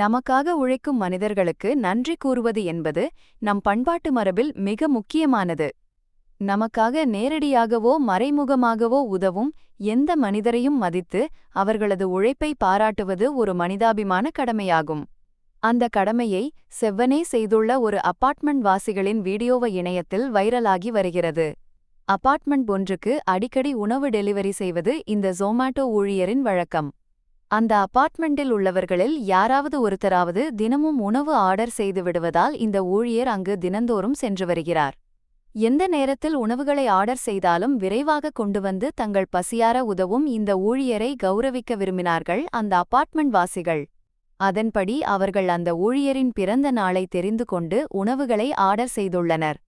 நமக்காக உழைக்கும் மனிதர்களுக்கு நன்றி கூறுவது என்பது நம் பண்பாட்டு மரபில் மிக முக்கியமானது. நமக்காக நேரடியாகவோ மறைமுகமாகவோ உதவும் எந்த மனிதரையும் மதித்து அவர்களது உழைப்பை பாராட்டுவது ஒரு மனிதாபிமான கடமையாகும். அந்த கடமையை செவ்வனே செய்துள்ள ஒரு அபார்ட்மெண்ட் வாசிகளின் வீடியோவை இணையத்தில் வைரலாகி வருகிறது. அபார்ட்மெண்ட் ஒன்றுக்கு அடிக்கடி உணவு டெலிவரி செய்வது இந்த ஜொமேட்டோ ஊழியரின் வழக்கம். அந்த அபார்ட்மெண்டில் உள்ளவர்களில் யாராவது ஒருத்தராவது தினமும் உணவு ஆர்டர் செய்து விடுவதால் இந்த ஊழியர் அங்கு தினந்தோறும் சென்று வருகிறார். எந்த நேரத்தில் உணவுகளை ஆர்டர் செய்தாலும் விரைவாக கொண்டு வந்து தங்கள் பசியார உதவும் இந்த ஊழியரை கௌரவிக்க விரும்பினார்கள் அந்த அபார்ட்மெண்ட் வாசிகள். அதன்படி அவர்கள் அந்த ஊழியரின் பிறந்த நாளை தெரிந்து கொண்டு உணவுகளை ஆர்டர் செய்துள்ளனர்.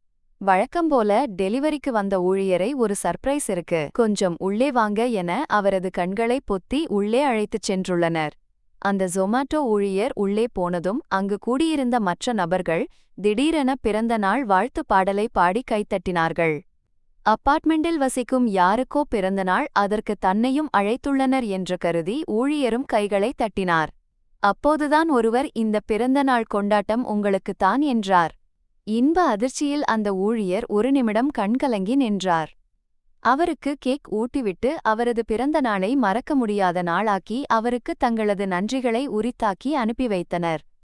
வழக்கம்போல டெலிவரிக்கு வந்த ஊழியரை ஒரு சர்ப்ரைஸ் இருக்கு. கொஞ்சம் உள்ளே வாங்க என அவரது கண்களை பொத்தி உள்ளே அழைத்துச் சென்றுள்ளனர். அந்த ஜொமாட்டோ ஊழியர் உள்ளே போனதும் அங்கு கூடியிருந்த மற்ற நபர்கள் திடீரென பிறந்த நாள் வாழ்த்து பாடலை பாடி கைத்தட்டினார்கள். அப்பார்ட்மெண்டில் வசிக்கும் யாருக்கோ பிறந்தநாள் அதற்கு தன்னையும் அழைத்துள்ளனர் என்று கருதி ஊழியரும் கைகளை தட்டினார். அப்போதுதான் ஒருவர் இந்த பிறந்தநாள் கொண்டாட்டம் உங்களுக்குத்தான் என்றார். இன்ப அதிர்ச்சியில் அந்த ஊழியர் ஒரு நிமிடம் கண்கலங்கி நின்றார். அவருக்கு கேக் ஊட்டிவிட்டு அவரது பிறந்த நாளை மறக்க முடியாத நாளாக்கி அவருக்கு தங்களது நன்றிகளை உரித்தாக்கி அனுப்பி வைத்தனர்.